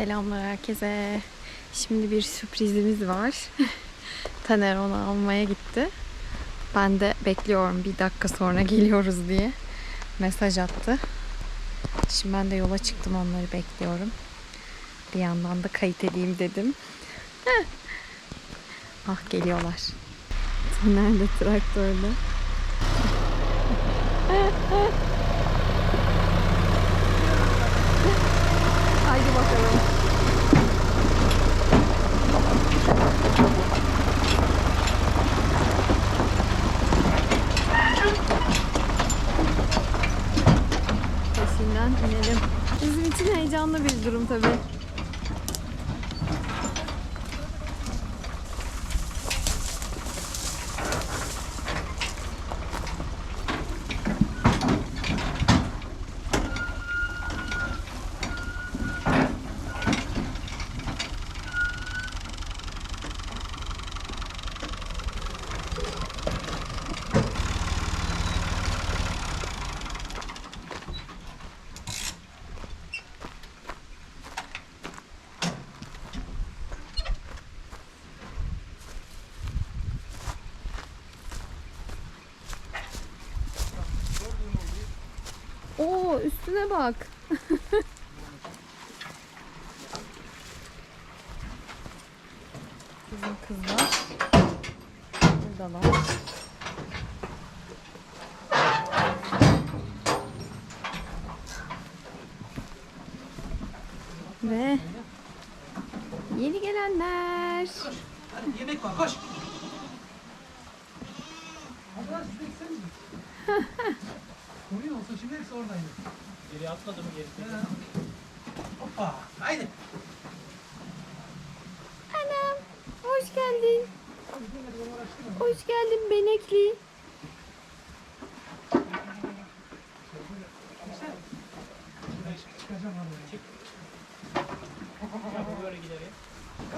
Selamlar herkese. Şimdi bir sürprizimiz var. Taner onu almaya gitti. Ben de bekliyorum bir dakika sonra geliyoruz diye. Mesaj attı. Şimdi ben de yola çıktım onları bekliyorum. Bir yandan da kayıt edeyim dedim. ah geliyorlar. Taner de traktörde. Haydi bakalım. Peşinden inelim. Bizim için heyecanlı bir durum tabii. Üstüne bak. Bizim kızlar buradalar. Ve yeni gelenler. Hadi yemek var koş. Hadi lan siz de gitsenize. Koruyor olsa şimdi hepsi oradaydı. Geri atmadı mı geri? Ha. Hoppa. Haydi. Anam hoş geldin. Hoş geldin Benekli.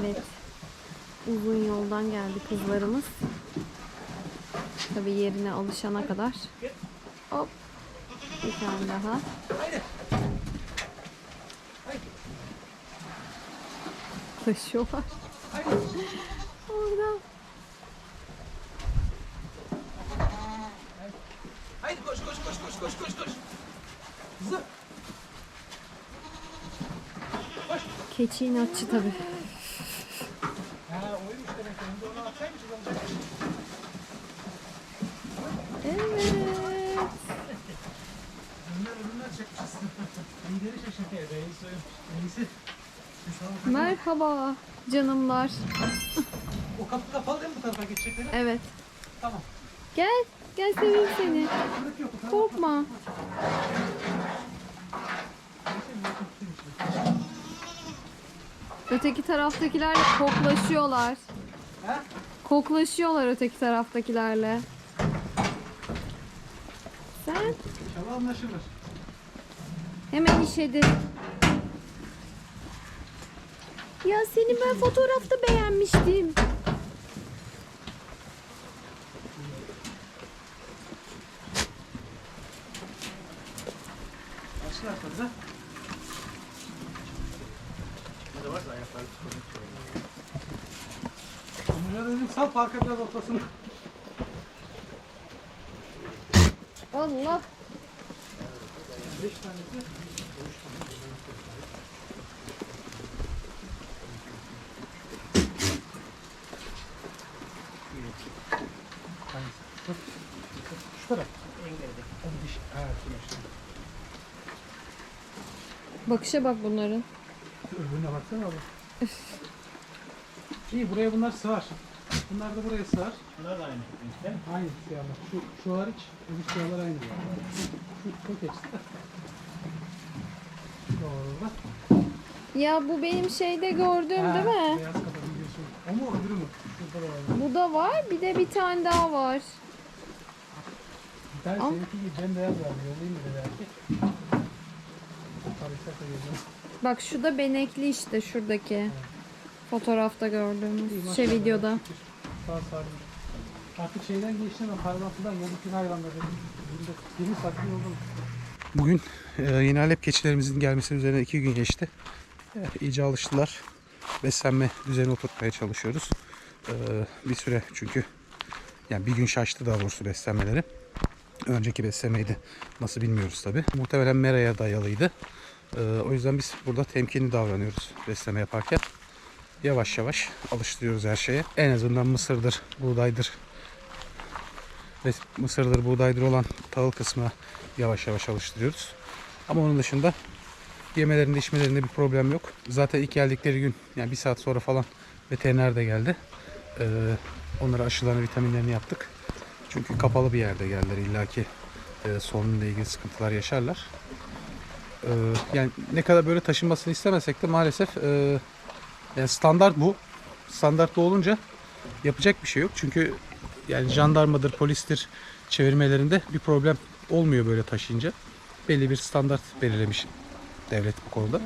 Evet. Uzun yoldan geldi kızlarımız. Tabii yerine alışana kadar. Hop. Bir tane daha. Haydi. Taşıyorlar. Haydi. Orada. Haydi koş koş koş koş koş koş koş. Hızlı. Keçi inatçı tabii. Ha oymuş demek ki. Onu da ona atsaymışız olacakmış. Evet. Bunlar öbüründen çekmişiz. Lideri şaşırtıyor. Reis oymuş. Reisi. Merhaba canımlar. O kapı kapalı değil mi bu tarafa geçecekleri? Evet. Tamam. Gel. Gel seveyim seni. Korkma. Öteki taraftakilerle koklaşıyorlar. Ha? Koklaşıyorlar öteki taraftakilerle. Sen İnşallah anlaşılır. hemen işedin. Ya seni ben fotoğrafta beğenmiştim. Başla yaparız ha. Bunları dedim sal parka biraz otlasın. Allah. Beş tanesi. Hangisi? Dur. Şu taraf. En geride. O diş. Ha, şuna işte. Bakışa bak bunların. Öbürüne baksana abi. İyi buraya bunlar sığar. Bunlar da buraya sığar. Bunlar da aynı. İşte. Aynı siyahlar. Şu, şu hariç öbür siyahlar aynı. Şu çok eksik. Doğru. Ya bu benim şeyde gördüğüm değil mi? Beyaz kafa videosu. O mu öbürü mü? Şurada da var. Bu da var. Bir de bir tane daha var. Bir tane Al. seninki gibi bembeyaz vardı. Yollayayım bir de belki. Bak şu da benekli işte şuradaki. Fotoğrafta İyi, gördüğümüz maşallah. şey videoda. Sağ sarmış. Artık şeyden geçtim ben parmaklıdan yoldaki hayvanları. 20 saat yoldum. Bugün e, yeni Alep keçilerimizin gelmesi üzerine iki gün geçti. Eh, iyice alıştılar. Beslenme düzeni oturtmaya çalışıyoruz. Ee, bir süre çünkü yani bir gün şaştı daha doğrusu beslenmeleri. Önceki beslemeydi. Nasıl bilmiyoruz tabi. Muhtemelen meraya dayalıydı. Ee, o yüzden biz burada temkinli davranıyoruz besleme yaparken. Yavaş yavaş alıştırıyoruz her şeye. En azından mısırdır, buğdaydır ve mısırdır, buğdaydır olan tahıl kısmına yavaş yavaş alıştırıyoruz. Ama onun dışında yemelerinde içmelerinde bir problem yok. Zaten ilk geldikleri gün yani bir saat sonra falan veteriner de geldi. Ee, onlara aşılarını, vitaminlerini yaptık. Çünkü kapalı bir yerde geldiler illaki e, solunumla ilgili sıkıntılar yaşarlar. Ee, yani ne kadar böyle taşınmasını istemesek de maalesef e, yani standart bu. Standart bu olunca yapacak bir şey yok. Çünkü yani jandarmadır, polistir çevirmelerinde bir problem olmuyor böyle taşıyınca. Belli bir standart belirlemiş devlet bu konuda.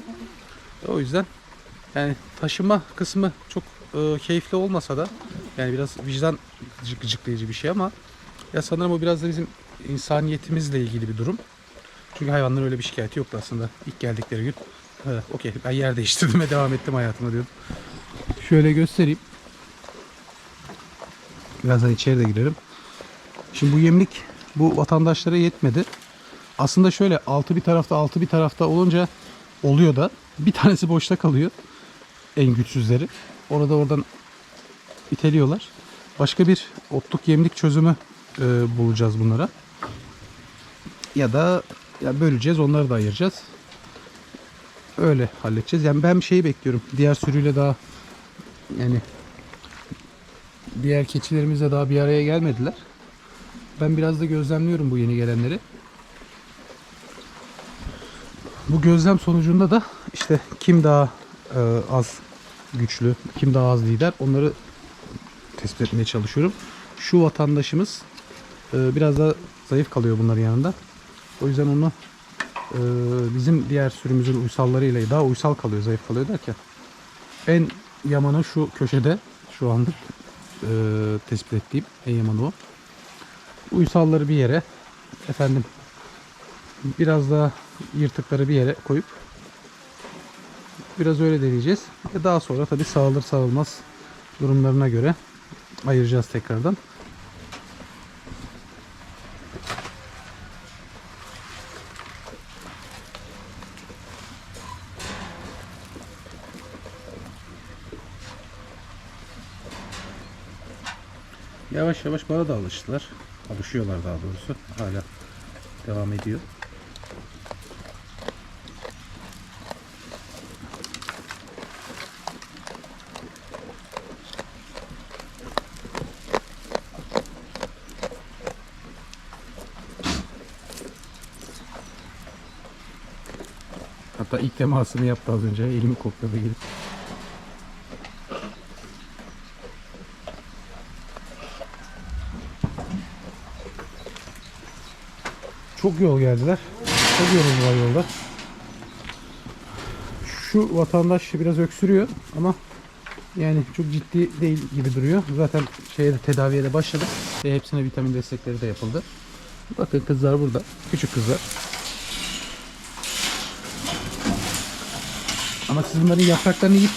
O yüzden yani taşıma kısmı çok e, keyifli olmasa da yani biraz vicdan gıcık- gıcıklayıcı bir şey ama ya sanırım o biraz da bizim insaniyetimizle ilgili bir durum. Çünkü hayvanların öyle bir şikayeti yoktu aslında ilk geldikleri gün. "Ha, Okey ben yer değiştirdim ve devam ettim hayatıma diyordum. Şöyle göstereyim. Birazdan içeri de girelim. Şimdi bu yemlik bu vatandaşlara yetmedi. Aslında şöyle altı bir tarafta altı bir tarafta olunca oluyor da bir tanesi boşta kalıyor. En güçsüzleri. Orada oradan iteliyorlar. Başka bir otluk yemlik çözümü e, bulacağız bunlara. Ya da ya böleceğiz onları da ayıracağız. Öyle halledeceğiz. Yani ben bir şeyi bekliyorum. Diğer sürüyle daha yani diğer keçilerimizle daha bir araya gelmediler. Ben biraz da gözlemliyorum bu yeni gelenleri. Bu gözlem sonucunda da işte kim daha e, az güçlü, kim daha az lider onları tespit etmeye çalışıyorum. Şu vatandaşımız e, biraz daha zayıf kalıyor bunların yanında. O yüzden onu e, bizim diğer sürümüzün uysallarıyla daha uysal kalıyor, zayıf kalıyor derken en yamanı şu köşede şu anda e, tespit ettiğim en yamanı o. Uysalları bir yere efendim biraz daha yırtıkları bir yere koyup biraz öyle deneyeceğiz. Ve daha sonra tabi sağılır sağılmaz durumlarına göre ayıracağız tekrardan. Yavaş yavaş bana da alıştılar. Alışıyorlar daha doğrusu. Hala devam ediyor. Hatta ilk temasını yaptı az önce. Elimi kokladı gelip. Çok yol geldiler. Çok yoruldular yolda. Şu vatandaş biraz öksürüyor ama yani çok ciddi değil gibi duruyor. Zaten şeye de tedaviye de başladık. Ve hepsine vitamin destekleri de yapıldı. Bakın kızlar burada. Küçük kızlar. Ama siz bunların yapraklarını yiyip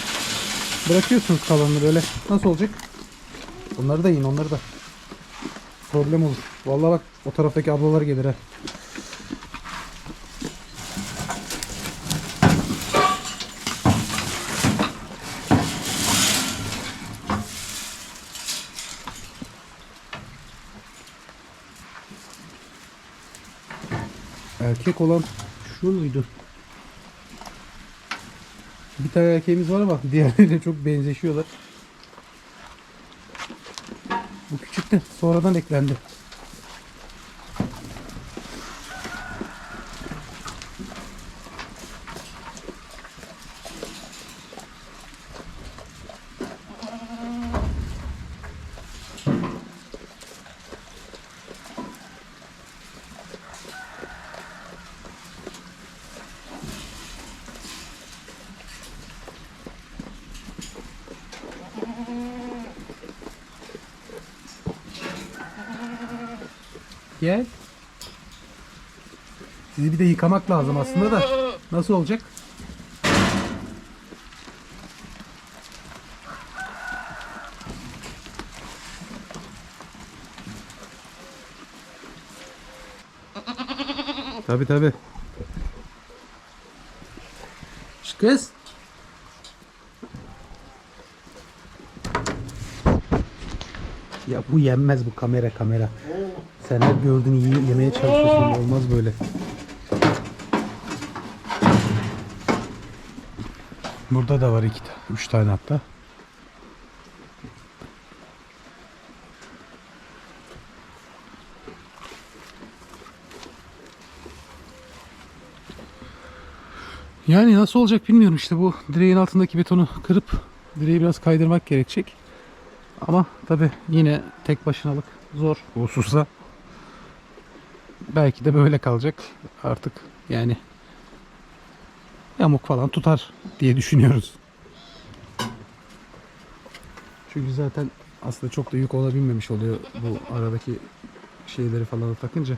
bırakıyorsunuz kalanları öyle. Nasıl olacak? Onları da yiyin onları da. Problem olur. Vallahi bak o taraftaki ablalar gelir ha. Erkek olan şu muydu? Bir tane erkeğimiz var ama diğerleriyle çok benzeşiyorlar. Bu küçük de sonradan eklendi. Gel. Sizi bir de yıkamak lazım aslında da. Nasıl olacak? Tabi tabi. Kız. Ya bu yenmez bu kamera kamera. Sen her gördüğünü iyi yemeye çalışıyorsun. Olmaz böyle. Burada da var iki, ta- üç tane hatta. Yani nasıl olacak bilmiyorum işte bu direğin altındaki betonu kırıp direği biraz kaydırmak gerekecek. Ama tabi yine tek başınalık zor bu hususta. Belki de böyle kalacak artık yani yamuk falan tutar diye düşünüyoruz. Çünkü zaten aslında çok da yük olabilmemiş oluyor bu aradaki şeyleri falan takınca.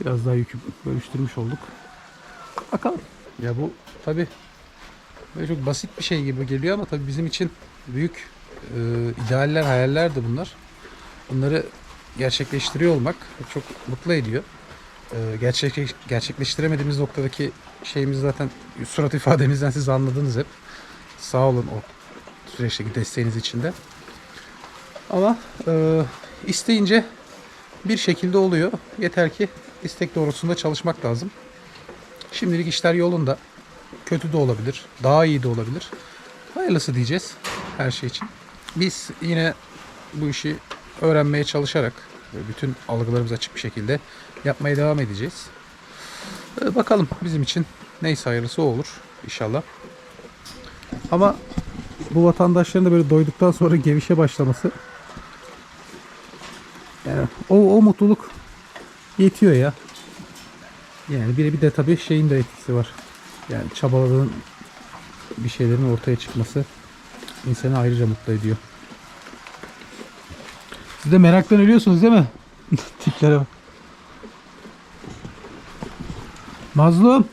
Biraz daha yükü bölüştürmüş olduk. Bakalım. Ya bu tabi böyle çok basit bir şey gibi geliyor ama tabi bizim için büyük e, idealler, hayaller de bunlar. Bunları gerçekleştiriyor olmak çok mutlu ediyor. E, gerçek, gerçekleştiremediğimiz noktadaki şeyimiz zaten surat ifademizden siz anladınız hep. Sağ olun o süreçteki desteğiniz için de. Ama e, isteyince bir şekilde oluyor. Yeter ki istek doğrultusunda çalışmak lazım. Şimdilik işler yolunda. Kötü de olabilir. Daha iyi de olabilir. Hayırlısı diyeceğiz her şey için. Biz yine bu işi öğrenmeye çalışarak bütün algılarımız açık bir şekilde yapmaya devam edeceğiz. Ee, Bakalım bizim için neyse hayırlısı o olur inşallah. Ama bu vatandaşların da böyle doyduktan sonra gevişe başlaması yani o, o mutluluk yetiyor ya. Yani bir, bir de tabii şeyin de etkisi var. Yani çabaladığın bir şeylerin ortaya çıkması insanı ayrıca mutlu ediyor. Siz de meraktan ölüyorsunuz değil mi? Tiplere bak. Mazlum.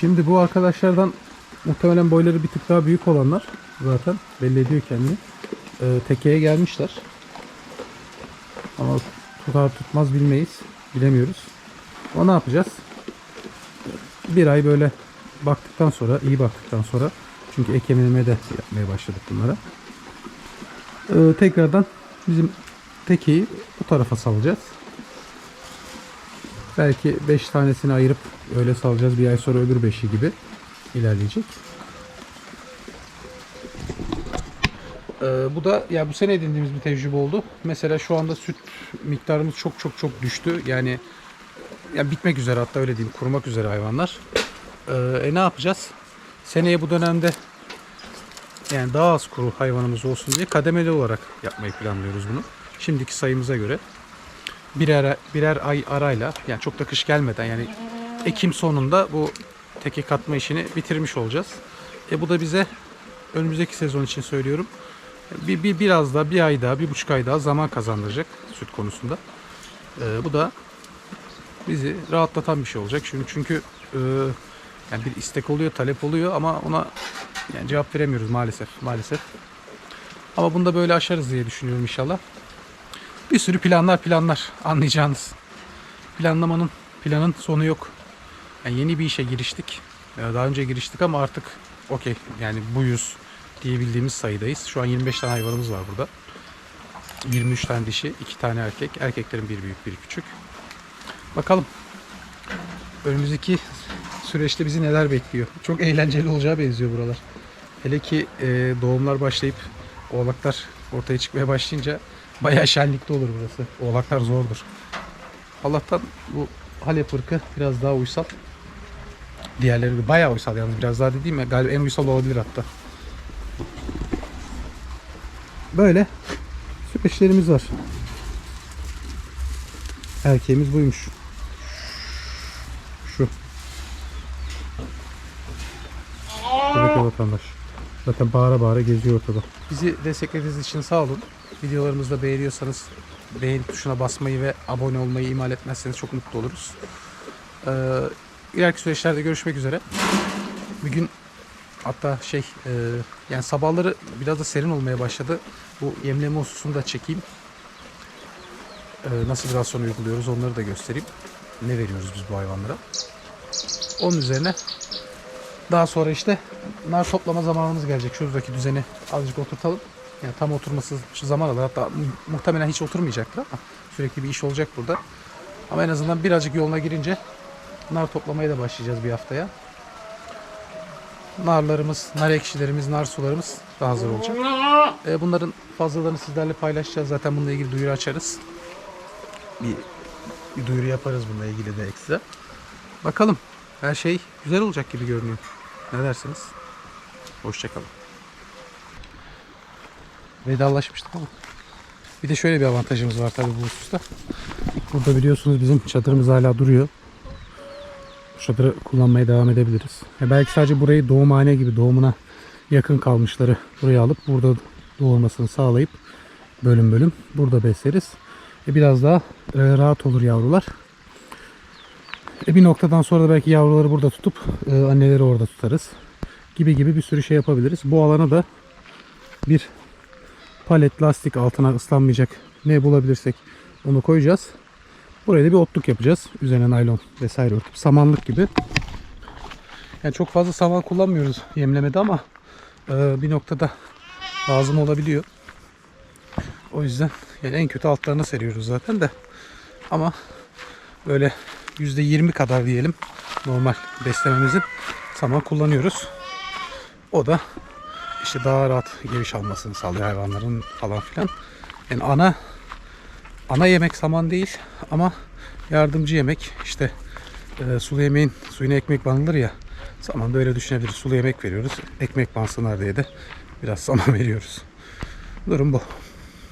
Şimdi bu arkadaşlardan muhtemelen boyları bir tık daha büyük olanlar zaten belli ediyor kendini. Ee, tekeye gelmişler. Ama tutar tutmaz bilmeyiz. Bilemiyoruz. O ne yapacağız? Bir ay böyle baktıktan sonra, iyi baktıktan sonra çünkü ek de yapmaya başladık bunlara. Ee, tekrardan bizim tekeyi bu tarafa salacağız. Belki 5 tanesini ayırıp öyle salacağız. Bir ay sonra öbür 5'i gibi ilerleyecek. Ee, bu da ya bu sene edindiğimiz bir tecrübe oldu. Mesela şu anda süt miktarımız çok çok çok düştü. Yani ya bitmek üzere hatta öyle diyeyim kurumak üzere hayvanlar. Ee, e ne yapacağız? Seneye bu dönemde yani daha az kuru hayvanımız olsun diye kademeli olarak yapmayı planlıyoruz bunu. Şimdiki sayımıza göre birer birer ay arayla yani çok da kış gelmeden yani Ekim sonunda bu teke katma işini bitirmiş olacağız. E bu da bize önümüzdeki sezon için söylüyorum. Bir, bir biraz daha bir ay daha bir buçuk ay daha zaman kazandıracak süt konusunda. E, bu da bizi rahatlatan bir şey olacak. Çünkü çünkü e, yani bir istek oluyor, talep oluyor ama ona yani cevap veremiyoruz maalesef, maalesef. Ama bunu da böyle aşarız diye düşünüyorum inşallah. Bir sürü planlar planlar anlayacağınız. Planlamanın planın sonu yok. Yani yeni bir işe giriştik. Ee, Daha önce giriştik ama artık okey yani buyuz diyebildiğimiz sayıdayız. Şu an 25 tane hayvanımız var burada. 23 tane dişi, 2 tane erkek. Erkeklerin bir büyük, bir küçük. Bakalım. Önümüzdeki süreçte bizi neler bekliyor. Çok eğlenceli olacağı benziyor buralar. Hele ki e, doğumlar başlayıp oğlaklar ortaya çıkmaya başlayınca bayağı şenlikli olur burası. Oğlaklar zordur. Allah'tan bu Halep ırkı biraz daha uysal. Diğerleri bayağı uysal yalnız biraz daha dediğim ya galiba en uysal olabilir hatta. Böyle süreçlerimiz var. Erkeğimiz buymuş. Şu. Buradaki vatandaş. Zaten bağıra bağıra geziyor ortada. Bizi desteklediğiniz için sağ olun. Videolarımızı da beğeniyorsanız beğen tuşuna basmayı ve abone olmayı ihmal etmezseniz çok mutlu oluruz. Ee, ileriki süreçlerde görüşmek üzere. Bir gün Hatta şey e, yani sabahları biraz da serin olmaya başladı. Bu yemleme hususunu da çekeyim. E, nasıl bir rasyon uyguluyoruz onları da göstereyim. Ne veriyoruz biz bu hayvanlara. Onun üzerine daha sonra işte nar toplama zamanımız gelecek. Şuradaki düzeni azıcık oturtalım. Yani tam oturması zaman alır. Hatta mu- muhtemelen hiç oturmayacaktır ama sürekli bir iş olacak burada. Ama en azından birazcık yoluna girince nar toplamaya da başlayacağız bir haftaya. Narlarımız, nar ekşilerimiz, nar sularımız da hazır olacak. Ee, bunların fazlalarını sizlerle paylaşacağız. Zaten bununla ilgili duyuru açarız. Bir, bir duyuru yaparız bununla ilgili de ekstra. Bakalım. Her şey güzel olacak gibi görünüyor. Ne dersiniz? Hoşçakalın. Vedalaşmıştık ama. Bir de şöyle bir avantajımız var tabii bu hususta. Burada biliyorsunuz bizim çadırımız hala duruyor. Bu çadırı kullanmaya devam edebiliriz. Ya belki sadece burayı doğumhane gibi doğumuna yakın kalmışları buraya alıp burada doğurmasını sağlayıp bölüm bölüm burada besleriz. E biraz daha e, rahat olur yavrular. E bir noktadan sonra da belki yavruları burada tutup e, anneleri orada tutarız. Gibi gibi bir sürü şey yapabiliriz. Bu alana da bir palet lastik altına ıslanmayacak ne bulabilirsek onu koyacağız. Buraya da bir otluk yapacağız. Üzerine naylon vesaire örtüp samanlık gibi. Yani çok fazla saman kullanmıyoruz yemlemede ama e, bir noktada lazım olabiliyor. O yüzden yani en kötü altlarına seriyoruz zaten de. Ama böyle %20 kadar diyelim normal beslememizin saman kullanıyoruz. O da işte daha rahat geviş almasını sağlıyor hayvanların falan filan. Yani ana ana yemek saman değil ama yardımcı yemek işte e, sulu yemeğin suyuna ekmek banılır ya saman da öyle düşünebiliriz. Sulu yemek veriyoruz. Ekmek bansınlar diye de biraz saman veriyoruz. Durum bu.